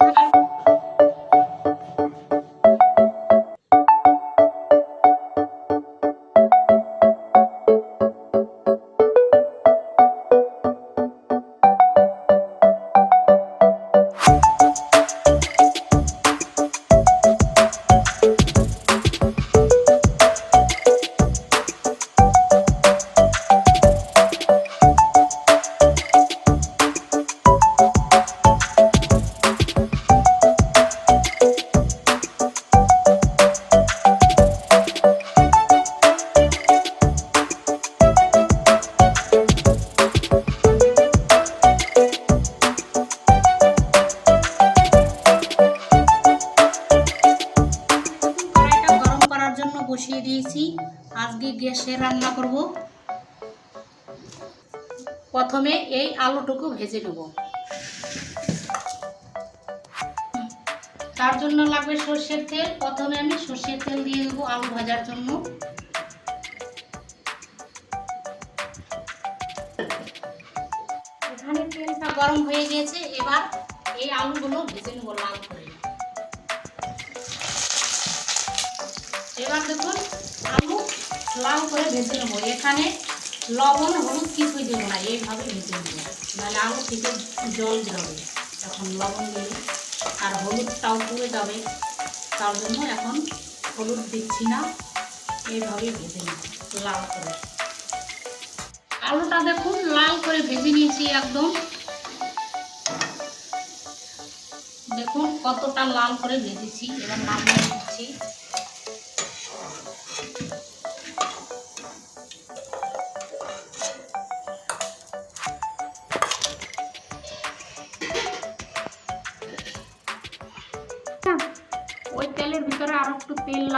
Thank you. দিয়েছি। আজকে গ্যাসে রান্না করব। প্রথমে এই আলুটুকু ভেজে নেব। তার জন্য লাগবে সর্ষের তেল। প্রথমে আমি সর্ষের তেল দিয়ে দেবো আলু ভাজার জন্য। এখানে তেলটা গরম হয়ে গিয়েছে এবার এই আলুগুলো ভেজে নেব লাল করে। এবার দেখুন, আলু লাল করে ভেজে নেব। এখানে লবণ, হলুদ কিছুই দেবো না, এইভাবে ভেজে নেব। নাহলে আলু থেকে জল বেরোবে এখন লবণ দিলে আর হলুদটাও পুড়ে যাবে। তার জন্য এখন হলুদ দিচ্ছি না এইভাবে ভেজে নেব, লাল করে। আলুটা দেখুন, লাল করে ভেজে নিয়েছি একদম। দেখুন কতটা লাল করে ভেজেছি, এবার নামিয়ে দিচ্ছি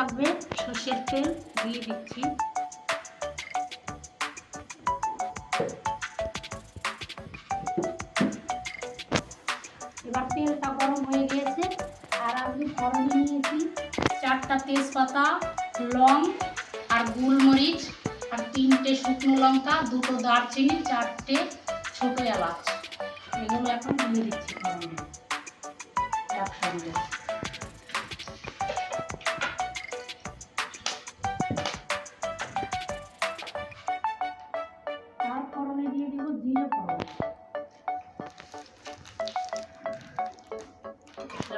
লাগবে সর্ষের তেল, দিয়ে দিচ্ছি। এবার তেলটা গরম হয়ে গিয়েছে। আর আমি গরম নিয়েছি চারটা তেজপাতা, লং আর গোলমরিচ আর তিনটে শুকনো লঙ্কা, দুটো দারচিনি, চারটে ছোট এলাচ। এগুলো এখন দিয়ে দিচ্ছি একসঙ্গে।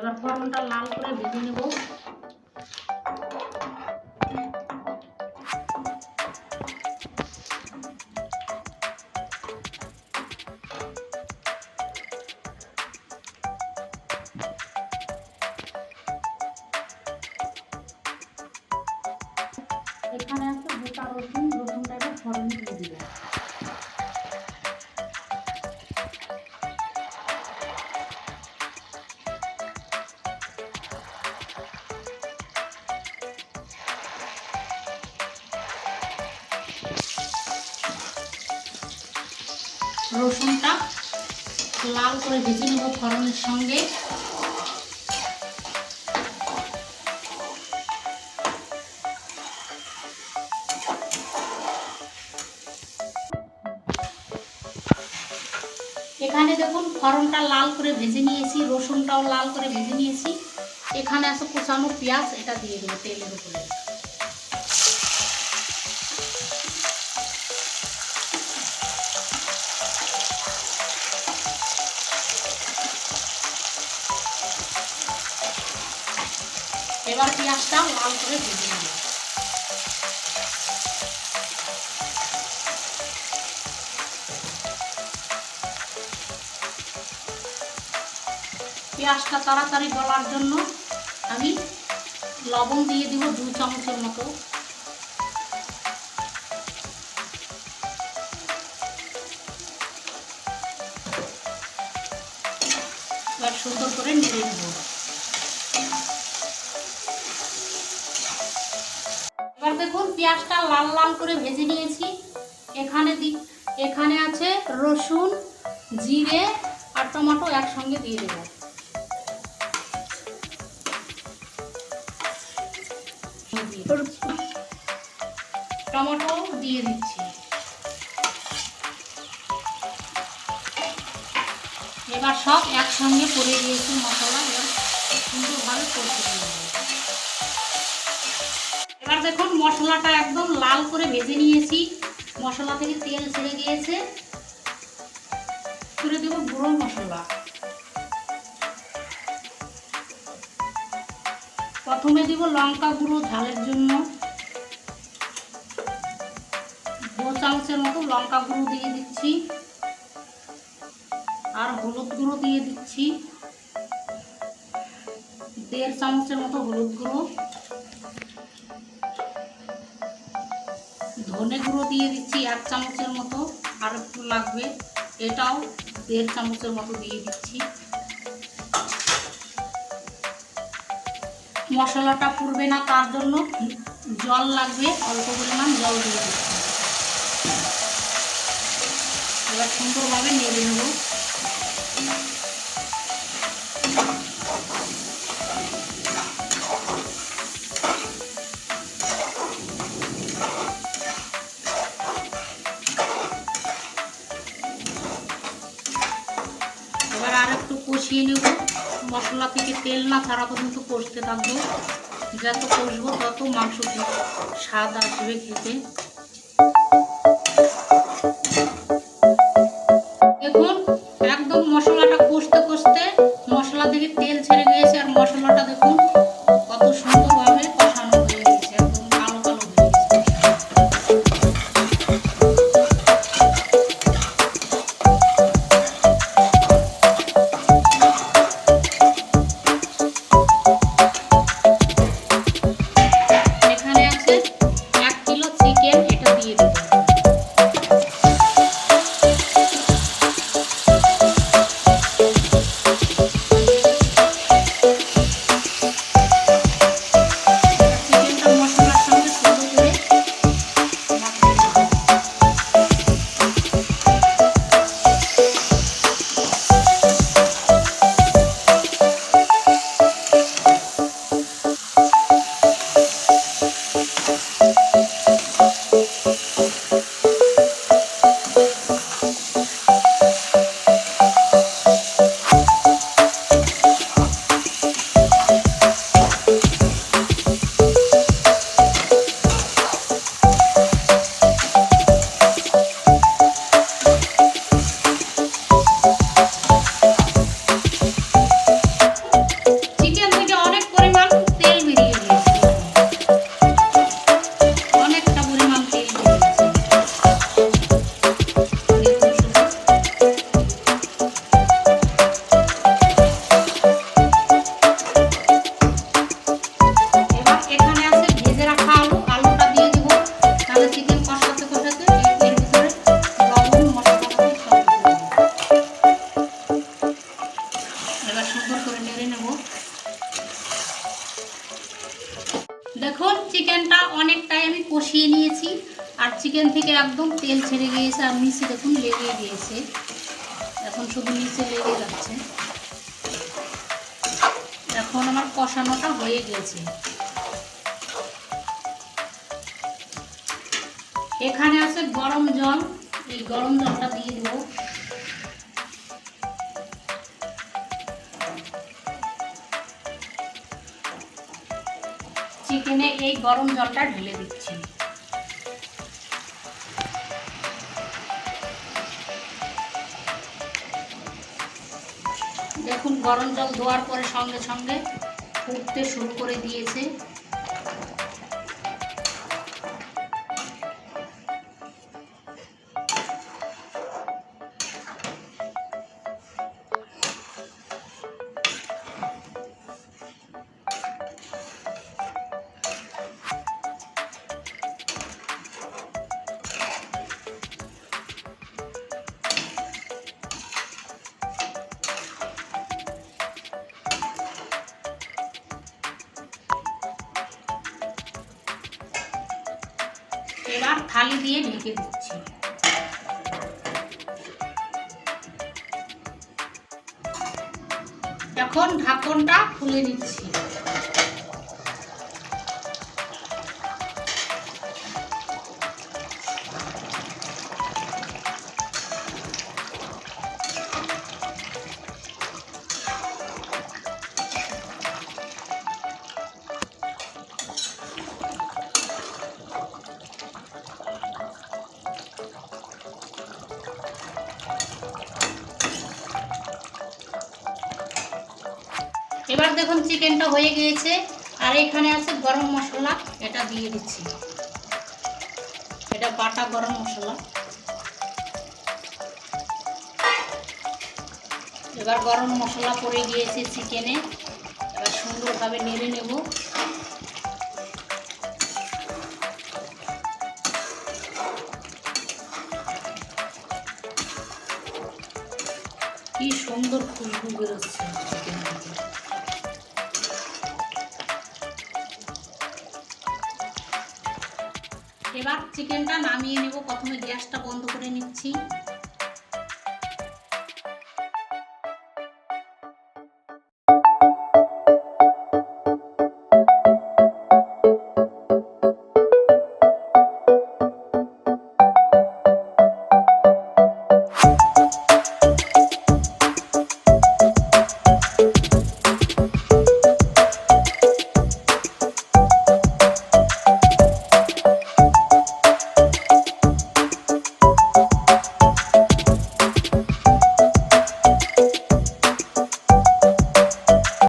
এবার ফোড়নটা লাল করে ভেজে নেব রসুনটা লাল করে ভেজে নেব ফোড়নের সঙ্গে। এখানে দেখুন ফোড়নটা লাল করে ভেজে নিয়েছি, রসুনটাও লাল করে ভেজে নিয়েছি। এখানে আছে কুচানো পেঁয়াজ, এটা দিয়ে দেবো তেলের উপরে। এবার পেঁয়াজটা লাল করে ভেজে নেব। পেঁয়াজটা তাড়াতাড়ি গলার জন্য আমি লবণ দিয়ে দিব দু চামচের মতো। সুন্দর করে নেড়ে দেবো পেঁয়াজটা লাল লাল করে ভেজে নিয়েছি। এখানে দি, এখানে আছে রসুন, জিরে আর টমেটো একসঙ্গে দিয়ে দেব। টমেটো দিয়ে দিচ্ছি। এবার সব একসঙ্গে করে দিয়েছি মশলা, এবার করে কষে নেব। এবার দেখুন, মশলাটা একদম লাল করে ভেজে নিয়েছি। মশলা থেকে তেল ছেড়ে গিয়েছে করে দেবো গুঁড়ো মশলা। প্রথমে দিব লঙ্কা গুঁড়ো ঝালের জন্য। দু চামচের মতো লঙ্কা গুঁড়ো দিয়ে দিচ্ছি। আর হলুদ গুঁড়ো দিয়ে দিচ্ছি। দেড় চামচের মতো হলুদ গুঁড়ো। ধনে গুঁড়ো দিয়ে দিচ্ছি এক চামচের মতো, আর একটু লাগবে। এটাও দেড় চামচের মতো দিয়ে দিচ্ছি। মশলাটা পুড়বে না তার জন্য জল লাগবে, অল্প পরিমাণ জল দিয়ে দিচ্ছি। এবার সুন্দরভাবে নেড়ে নেব। কষিয়ে নেব। মশলা থেকে তেল না ছাড়া পর্যন্ত কষতে থাকব। যত কষবো তত মাংস স্বাদ আসবে খেতে। দেখুন চিকেনটা অনেকটাই আমি কষিয়ে নিয়েছি। আর চিকেন থেকে একদম তেল ছেড়ে গিয়েছে আর নিচে দেখুন লেগে গিয়েছে। এখন শুধু নিচে লেগে যাচ্ছে। এখন আমার কষানোটা হয়ে গেছে। এখানে আছে গরম জল। এই গরম জলটা দিয়ে দেবো। চিকেনে এই গরম জলটা ঢেলে দিচ্ছি। দেখুন, গরম জল দেওয়ার পরে সঙ্গে সঙ্গে ফুটতে শুরু করে দিয়েছে। এবার থালি দিয়ে ঢেকে দিচ্ছি। এখন ঢাকনটা খুলে নিচ্ছি। এবার দেখুন চিকেনটা হয়ে গিয়েছে। আর এখানে আছে গরম মশলা, এটা দিয়ে দিচ্ছি। এটা বাটা গরম মশলা। এবার গরম মশলা পড়ে গিয়েছে চিকেনে। এবার সুন্দরভাবে নেড়ে নেব। কি সুন্দর খুশবু বেরোচ্ছে চিকেন থেকে। এবার চিকেনটা নামিয়ে নেব। প্রথমে গ্যাসটা বন্ধ করে নিচ্ছি।